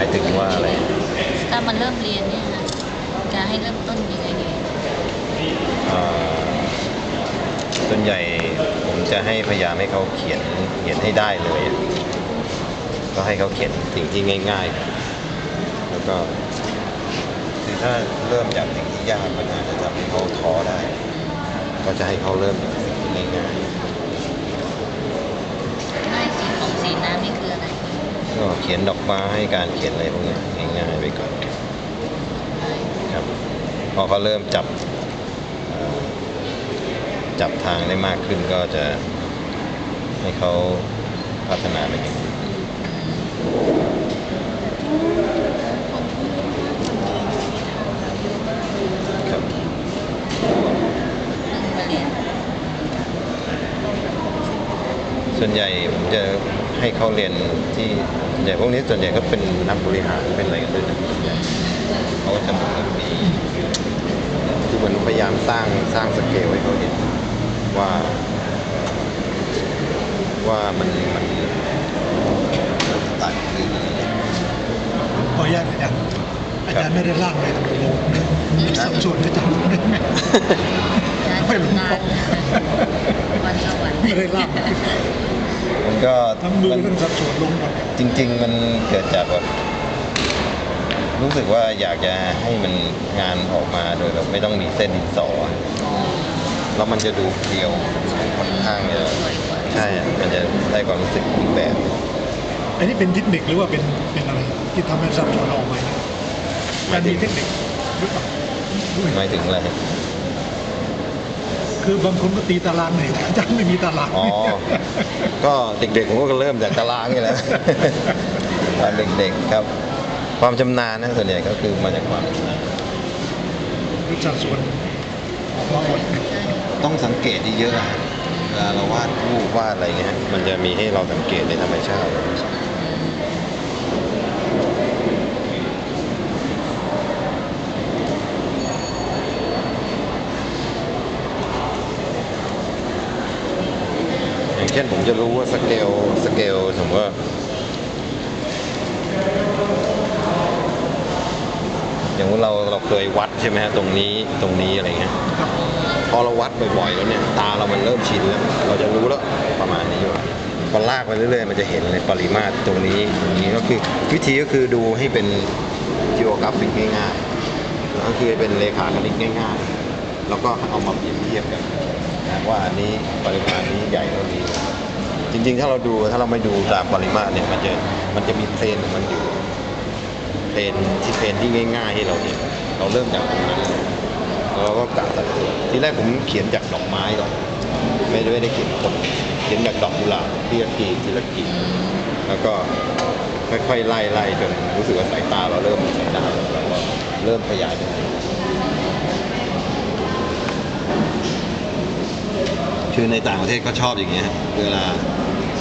ายถึงว่าอะไรถ้ามันเริ่มเรียนเนี่ยนะจะให้เริ่มต้นยังไงดีส่วนใหญ่ผมจะให้พยายามให้เขาเขียนเขียนให้ได้เลย ก็ให้เขาเขียนสิ่งที่ง่าย ๆ แล้วก็คือถ้าเริ่มจากสิ่งที่ยากมันอาจจะทำให้เขาท้อได้ ก็จะให้เขาเริ่มจากสิ่งที่ง่ายๆง่ายสีของสีน้ำนี่คืออะไร ก็เขียนดอกไม้การเขียนอะไรพวกนี้ง่ายๆไปก่อนครับพอเขาเริ่มจับจับทางได้มากขึ้นก็จะให้เขาพัฒนาไปอย่างนี้ส่วนใหญ่ผมจะให้เขาเรียนที่ วนใหญ่พวกนี้ส่วนใหญ่ก็เป็นนักบริหารเป็นอะไรกันด้วยนะส่วนใหญ่เขาก็จะเหมือนกับมีคือเหมือนพยายามสร้างสร้างสเกลให้เขาเห็นว่า ว่ามันมันมันต่างคืออะไรขออนุญาตอาจารย์อาจารย์ไม่ได้ร่างเลยแต่โลกสัดส่วนอาจารย์ไม่ได้งานไม่รู้ทำงานวันสวรรค์ไม่ได้ร่างมัน ก็ทั้งมือมันทั้งสัดส่วนลงหมดจริง ๆ มันเกิดจากแบบรู้สึกว่าอยากจะให้มันงานออกมาโดยแบบไม่ต้องมีเส้นดินสออะแล้วมันจะดูเพรียวค่อนข้างจะสวยกว่าใช่อะมันจะได้ความรู้สึกอีกแบบ อันนี้เป็นเทคนิคหรือว่าเป็นเป็นอะไร ที่ทำให้สัดส่วนออกมาเนี่ยมันมีเทคนิคหรือเปล่าด้วย หมายถึงอะไร คือบางคนก็ตีตารางเลยอาจารย์ไม่มีตารางอ๋อ ก็เด็กๆผมก็เริ่มจากตารางนี่แหละตอนเด็กๆครับ ความชำนาญนะส่วนใหญ่ก็คือมาจากความชำนาญรู้สัดส่วนออกมาหมดต้องสังเกตเยอะๆอะฮะเวลาเราวาดรูปวาดอะไรเงี้ย มันจะมีให้เราสังเกตในธรรมชาติ อย่าง เช่นผมจะรู้ว่าสเกลสเกลสมมติว่าอย่างว่าเราเราเคยวัดใช่ไหมฮะตรงนี้ตรงนี้อะไรเงี้ยพอเราวัดบ่อยๆแล้วเนี่ยตาเรามันเริ่มชินแล้ว เราจะรู้แล้วประมาณนี้ว่าพอลากไปเรื่อยๆมันจะเห็นในปริมาตรตรงนี้ตรงนี้ก็คือวิธีก็คือดูให้เป็นจิโอกราฟิกง่ายๆก็คือเป็นเลขาคณิตง่าย ๆ แล้วก็เอามาเปรียบเทียบกันนะว่าอันนี้ปริมาณนี้ใหญ่เท่านี้ จริงๆ ถ้าเราดูถ้าเราไม่ดูตามปริมาตรเนี่ยมันจะมันจะมีเพลนของมันอยู่เพลนที่เพลนที่ง่ายๆให้เราเห็นเราเริ่มจากตรงนั้นเราก็กะสัดส่วนทีแรกผมเขียนจากดอกไม้ก่อนไม่ได้ไม่ได้เขียนคนเขียนจากดอกกุหลาบทีละกีทีละกีแล้วก็ค่อยๆไล่ไล่จนรู้สึกว่าสายตาเราเริ่มมีสายตาแล้วเราก็เริ่มขยายเป็ คือในต่างประเทศเขาชอบอย่างเงี้ยฮะเวลา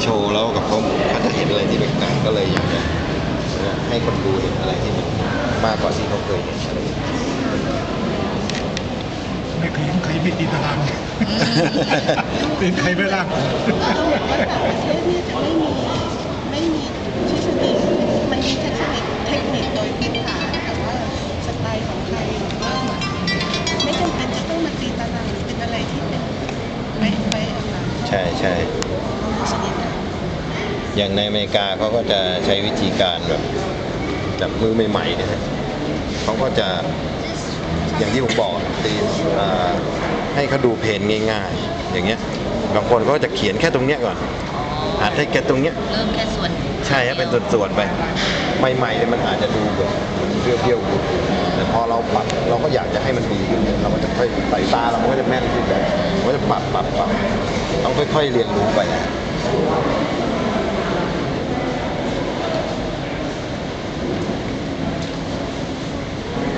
โชว์แล้วกับเขาเขาจะเห็นอะไรที่แปลกๆก็เลยอยากจะให้คนดูเห็นอะไรที่มันมากกว่าที่เขาเคยเห็นอะไรอย่างเงี้ยไม่เคยเห็นใครไม่ตีตารางเป็นใครไม่ร่างเขาบอกว่าต่างประเทศเนี่ยจะไม่มีไม่มีทฤษฎีมันมีเทคนิคเทคนิค อย่างในอเมริกาเขาก็จะใช้วิธีการแบบแบบมือใหม่ๆเนี่ยฮะเขาก็จะอย่างที่ผมบอกตีอ่าให้เขาดูเพลนง่ายๆ อย่างเงี้ยบางคนก็จะเขียนแค่ตรงเนี้ยก่อนอาจให้แค่ตรงเนี้ยเริ่มแค่ส่วนใช่ฮะเป็นส่วนๆไปใหม่ๆเนี่ยมันอาจจะดูแบบเปรี้ยวๆแต่พอเราปรับเราก็อยากจะให้มันดีขึ้นเราก็จะค่อยใส่ตาเราก็จะแม่นขึ้นเลยเราก็จะปรับปรับปรับต้องค่อยๆเรียนรู้ไป